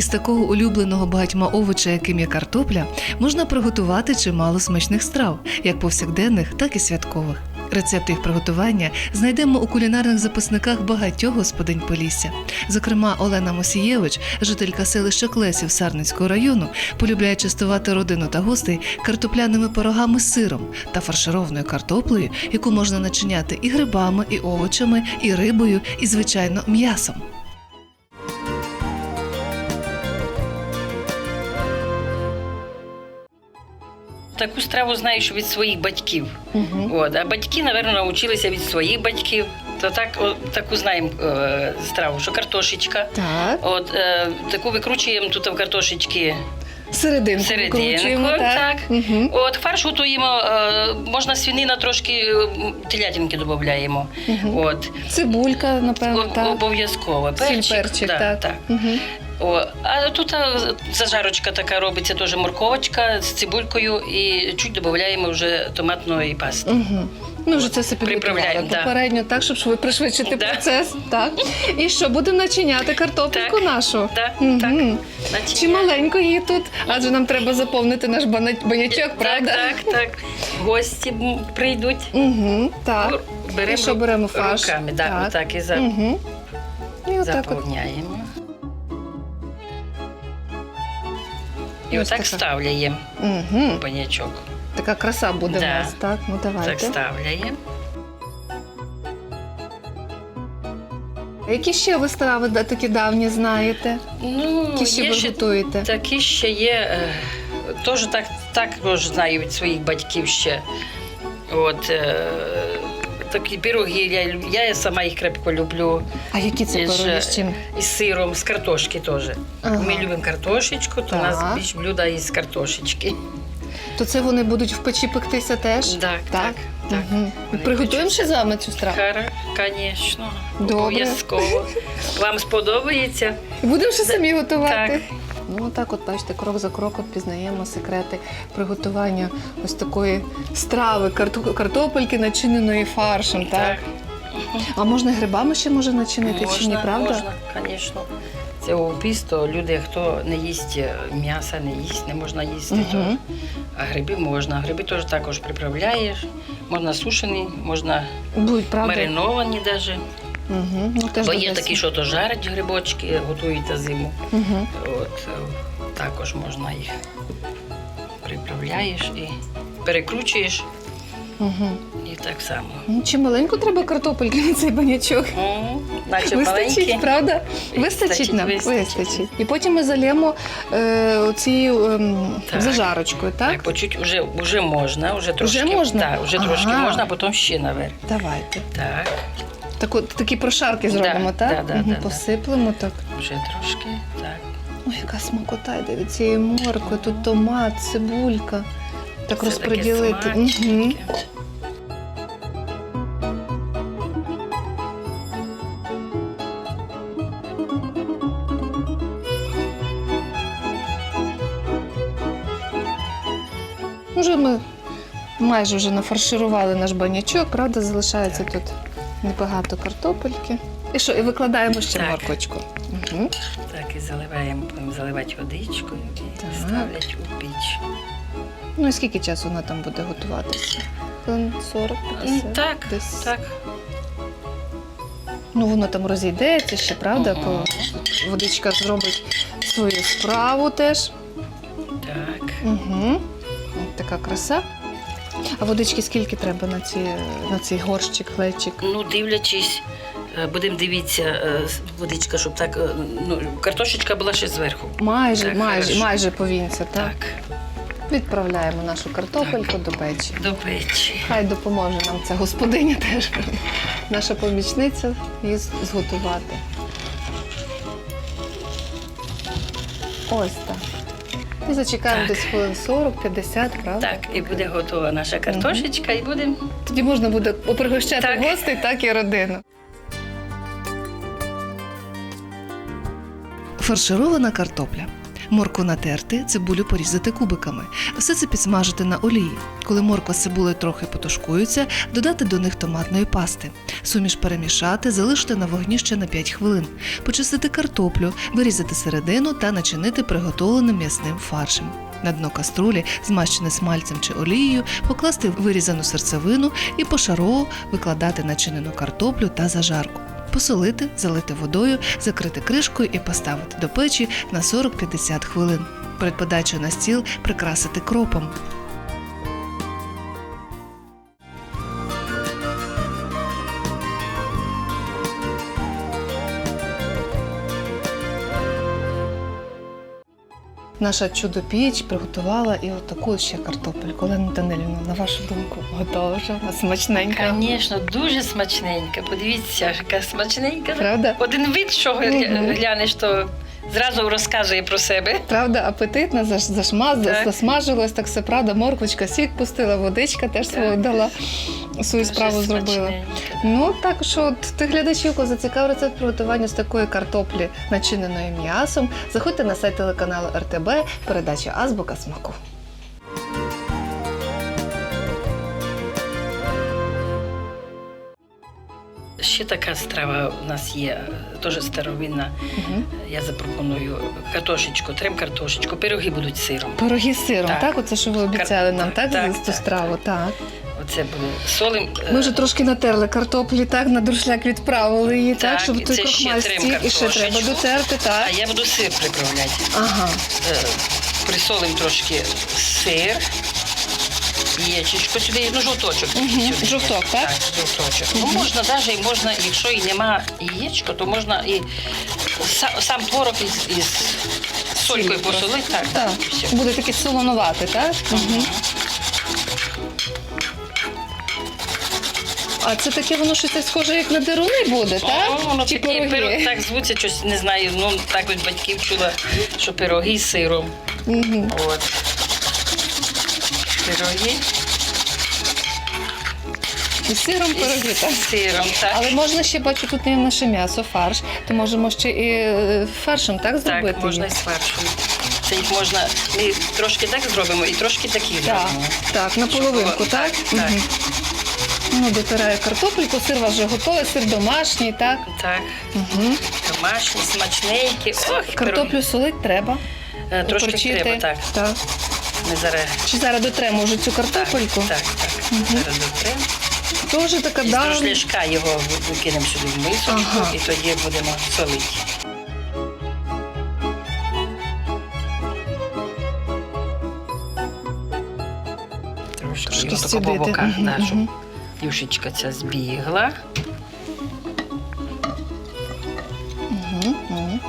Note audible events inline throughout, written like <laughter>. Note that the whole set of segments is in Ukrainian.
Із такого улюбленого багатьма овоча, яким є картопля, можна приготувати чимало смачних страв, як повсякденних, так і святкових. Рецепт їх приготування знайдемо у кулінарних записниках багатьох господинь Полісся. Зокрема, Олена Мосієвич, жителька селища Клесів Сарницького району, полюбляє частувати родину та гостей картопляними пирогами з сиром та фаршированою картоплею, яку можна начиняти і грибами, і овочами, і рибою, і звичайно м'ясом. Таку страву знаєш від своїх батьків. Угу. От, а батьки, напевно, навчилися від своїх батьків. То так, о, таку знаємо е, страву, що картошечка. Так, От е, таку викручуємо тут в картошечки серединку, серединку. викручуємо, Так. Угу. От фарш готуємо, е, можна свинина трошки е, телятинки додаємо. Мгм. От. Цибулька, напевно, Об- так. Обов'язково. Сіль, Перчик, так. так. Угу. О, а тут зажарочка така робиться, теж морковочка з цибулькою і чуть додаємо вже томатної пасти. Угу. Ми вже це все підготували да. попередньо, так, щоб шви- пришвидшити Да. процес. Так. І що, будемо начиняти картопельку Так. нашу? Да, Мгм. так. Чи маленько її тут? Адже нам треба заповнити наш банячок, правда? Так, так, так. Гості прийдуть. Угу, так. Беремо, І що беремо фарш? руками, да, Так. отак і за, Угу. І отак заповняємо. І Ось отак така. ставляємо Угу. банячок. Така краса буде в нас, так? Ну давайте. Так ставляємо. Які ще ви страви да- такі давні знаєте? Ну, Які ще є ви ще готуєте? Такі ще є, е, теж так, також знаю від своїх батьків ще. От, е, такі пироги, я, я сама їх крепко люблю. А які це пироги з чим? І з сиром, з картошки теж. Ага. Ми любимо картошечку, то у нас більш блюда із картошечки. То це вони будуть в печі пектися теж? Так, так. так. Угу. Вони Приготуємо ще з вами цю страву? Кара, звісно, обов'язково. Вам сподобається? Будемо ще самі готувати. Так. Ну так, от бачите, крок за кроком пізнаємо секрети приготування ось такої страви, картопельки, начиненої фаршем. Так? А можна грибами ще може начинити чи ні, правда? Можна, звісно. Це обісто. Люди, хто не їсть е, м'яса, не їсть, не можна їсти. Мгм. То, а гриби можна. Гриби теж також приправляєш. Можна сушені, можна правда? мариновані навіть. Угу. Ну, теж Бо є додасть. такі, що то жарять грибочки, готують на зиму. Угу. От, е, також можна їх приправляєш і перекручуєш Угу. і так само. Ну, чи маленько треба картопельки на цей банячок? М, Наче Вистачить, маленькі. правда? Вистачить Вистачить, нам? вистачить. І потім ми залємо е, оцією ем, Так. зажарочкою, так? Так, почуть вже, вже можна, вже трошки. можна? Так, вже трошки Ага. можна, а потім ще наверх. Давайте. Так, Так, такі прошарки Да, зробимо, так? да, да, Мгм, да, да. Посиплемо так. вже трошки. Так. Ой, яка смакота йде від цієї моркви, тут томат, цибулька. Так Це розподілити. Мгм. Вже ми майже вже нафарширували наш банячок, правда, залишається тут небагато картопельки. І що, і викладаємо ще Так. морквочку. Угу. Так, і заливаємо, будемо заливати водичкою і Так. ставлять у піч. Ну і скільки часу вона там буде готуватися? Хвилин 40 М, 50 Так, десь. так. Ну воно там розійдеться ще, правда? Ага. Коли водичка зробить свою справу теж. Так. Угу. От така краса. А водички скільки треба на, ці, на цей горщик, глечик? Ну, дивлячись, е, будемо дивитися, е, водичка, щоб так. е, Ну, картошечка була ще зверху. Майже, Так, майже, хорошо. майже повінця, так? Так, Відправляємо нашу картопельку до печі. до печі. Хай допоможе нам ця господиня теж, <laughs> наша помічниця, її зготувати. Ось так. І зачекаємо Так. десь хвилин 40-50, правда? Так, і буде готова наша картошечка, і будемо. Тоді можна буде пригощати Так. гостей, так і родину. Фарширована картопля. Морку натерти, цибулю порізати кубиками. Все це підсмажити на олії. Коли морква з цибулею трохи потушкуються, додати до них томатної пасти. Суміш перемішати, залишити на вогні ще на 5 хвилин. Почистити картоплю, вирізати середину та начинити приготовленим м'ясним фаршем. На дно каструлі, змащене смальцем чи олією, покласти вирізану серцевину і пошарово викладати начинену картоплю та зажарку. Посолити, залити водою, закрити кришкою і поставити до печі на 40-50 хвилин. Перед подачею на стіл прикрасити кропом. Наша чудо-піч приготувала і отаку ще картопельку. Олена Данилівна, на вашу думку, готова вже? Вона Смачненька. Звісно, дуже смачненька. Подивіться, яка смачненька. Правда? Один вид, що гля- глянеш, то зразу розказує про себе. Правда, апетитна, заш- зашмаз, Так. засмажилось, так все правда. Морквочка сік пустила, водичка теж свою дала, свою Дуже справу зробила. Ну так що от тих глядачів, кого зацікав рецепт приготування з такої картоплі, начиненої м'ясом, заходьте на сайт телеканалу РТБ, передача Азбука смаку. Ще така страва у нас є, теж старовинна. Угу. Я запропоную картошечку, трем картошечку, пироги будуть з сиром. Пироги з сиром, так. Так. Оце що ви обіцяли нам, так? Так, цю так, страву, так. Оце буде солим. е, Ми вже трошки натерли картоплі, так, на дуршляк відправили її, так, Так, щоб той крохмаль стік, і ще треба дотерти, так. А я буду сир приправляти. Ага. Е, Присолим трошки сир. Яєчечко сюди, ну жовточок. Сюди. жовток, так? Так, жовточок. Ну, можна навіть, можна, якщо і нема яєчко, то можна і са- сам творог із, із солькою посолити. Так, Так, все. буде таке солонувати, так? Угу. А це таке воно щось так схоже, як на деруни буде, так? О, воно Ті такі пироги. пиро- так звуться, щось не знаю. Ну так ось батьків чула, що пироги з сиром. Мгм. От. Пироги. І сиром пироги, так? Сиром, так. Але можна ще бачу, тут є наше м'ясо, фарш. То можемо ще і е, фаршем, так, зробити? Так, можна і з фаршем. Це їх можна, ми трошки так зробимо і трошки такі Так, зробимо. так, на половинку, так? так, так. Ну, дотираю картопельку, сир у вас вже готовий, сир домашній, так? Так, Угу. домашні, смачненькі. Ох, Картоплю солить треба. Е, Трошки Поперчити. треба, так. так. Ми зараз Чи зараз дотремо вже цю картопельку? так, так. Мгм. Зараз дотремо. Теж така І з да. дружляшка його викинемо сюди в мисочку Ага. і тоді будемо солити. Трошки, Трошки його тако стідити. по боках, Мгм, да, щоб мгм. юшечка ця збігла.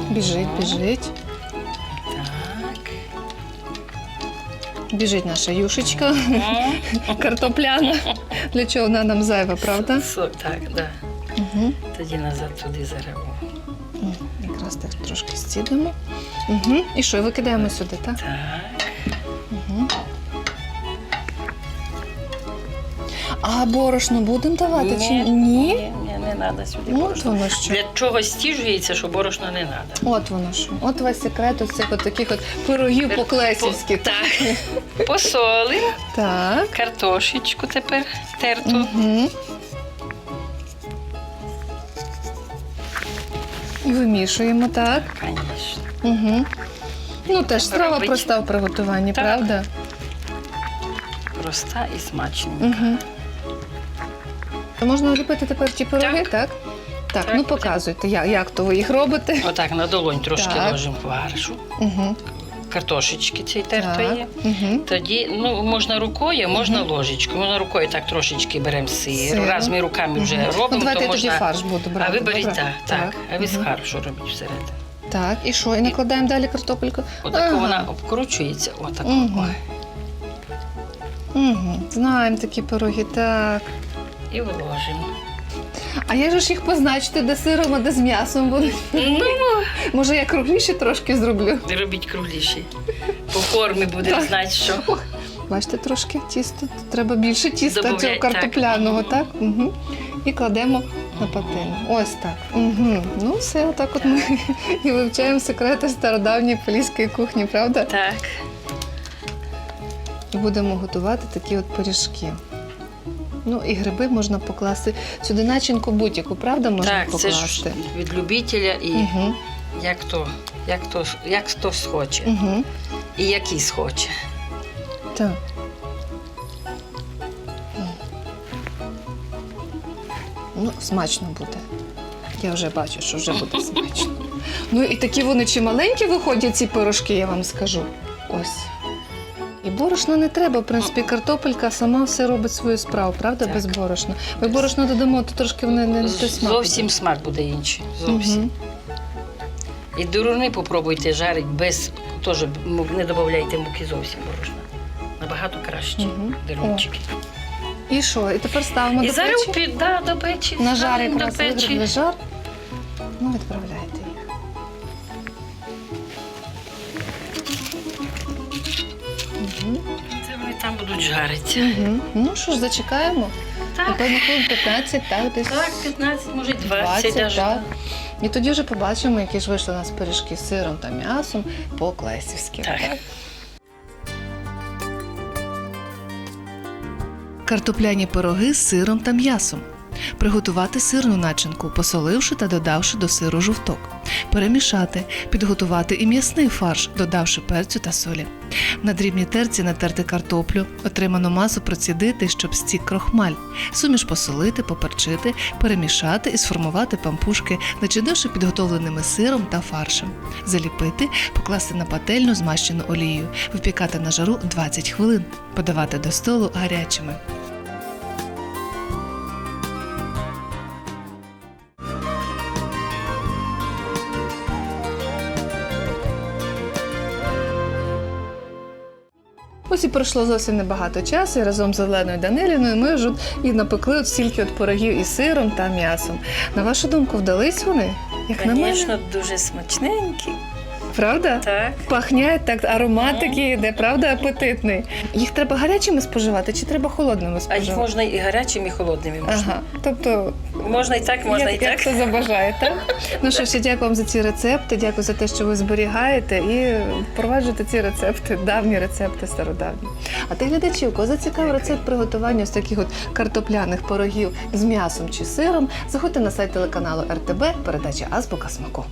Біжить, біжить. Так. Біжить наша юшечка М. картопляна. Для чого вона нам зайва, правда? Так, Так, да. Угу. Тоді назад туди зареву. Якраз так трошки зцідимо. Угу. І що, викидаємо сюди, так? Так. Угу. А борошно будемо давати чи ні? Ні, ні, треба сюди Ну, борошно. воно що. Для чого стіжується, що борошно не треба. От воно що. От весь секрет ось цих от таких от пирогів по-клесівськи. Так. Посолимо. Так. Картошечку тепер терту. Угу. І вимішуємо, так? Звісно. Угу. Ну, теж страва проста в приготуванні, Так. правда? Проста і смачна. Угу. То можна ліпити тепер ті пироги, так? Так. Так, Так, ну показуйте, як, як то ви їх робите. Отак на долонь трошки Так. ложимо фаршу. Угу. Картошечки цієї тертої. Угу. Тоді ну, можна рукою, можна ложечкою. Можна рукою так трошечки беремо сир. Сир. Раз ми руками вже Ну, робимо, давайте то я тоді можна. фарш буду брати. А ви беріть добре? так, так. А ви з Мгм. фаршу робіть всередину. Так, і що? І накладаємо далі картопельку? Отако Ага. вона обкручується, отако. Мгм. Ой. Угу. Знаємо такі пироги, так. І вложимо. А як же ж їх позначити, де сиром, а де з м'ясом буде? Ну, Може, я кругліші трошки зроблю? робіть кругліші. По формі буде Так. знати, що. Бачите, трошки тісто. Треба більше тіста Добавляй, цього так. картопляного, так? Угу. І кладемо На пательню. Ось так. Угу. Ну, все, отак от ми і вивчаємо секрети стародавньої поліської кухні, правда? Так. І будемо готувати такі от пиріжки. Ну і гриби можна покласти сюди начинку будь-яку, правда, можна так, це покласти? ж від любителя і Угу. як то, як то, як хтось хоче. Угу. І якийсь хоче. Так. Ну, смачно буде. Я вже бачу, що вже буде смачно. Ну і такі вони чи маленькі виходять, ці пирожки, я вам скажу. Ось. І борошна не треба. В принципі, картопелька сама все робить свою справу, правда? Так. Без борошна. Ми борошно додамо, то трошки вони не той смак. Зовсім смак буде інший. Зовсім. Мгм. І дуруни попробуйте жарити без теж не додавайте муки зовсім борошна. Набагато краще. Мгм. Дирунчики. І що? І тепер ставимо І до зараз печі? під, да, до печі. На жар якраз жар. Ну, відправляйте Це вони там будуть жаритися. Угу. Ну що ж, зачекаємо. Так, Напевно, хвилин 15, так, десь. так, 15, може 20, 20, аж. так. І тоді вже побачимо, які ж вийшли у нас пиріжки з сиром та м'ясом по-клесівськи. Так. Картопляні пироги з сиром та м'ясом. Приготувати сирну начинку, посоливши та додавши до сиру жовток. Перемішати, підготувати і м'ясний фарш, додавши перцю та солі. На дрібній терці натерти картоплю, отриману масу процідити, щоб стік крохмаль. Суміш посолити, поперчити, перемішати і сформувати пампушки, начинивши підготовленими сиром та фаршем. Заліпити, покласти на пательню, змащену олією, випікати на жару 20 хвилин, подавати до столу гарячими. Ось і пройшло зовсім небагато часу, і разом з Оленою Даниліною ми вже і напекли от стільки от пирогів із сиром та м'ясом. На вашу думку, вдались вони? Як на мене? Дуже смачненькі. Правда? Так. Пахняють так, аромат такий йде, правда, апетитний. Їх треба гарячими споживати чи треба холодними А їх можна і гарячими, і холодними можна. Ага, тобто Можна і так, можна як, і як так. хто забажає, так? Ну що, ще дякую вам за ці рецепти, дякую за те, що ви зберігаєте і впроваджуєте ці рецепти, давні рецепти стародавні. А ти глядачі, у кого зацікавив рецепт приготування ось таких от картопляних пирогів з м'ясом чи сиром, заходьте на сайт телеканалу РТБ, передача Азбука смаку.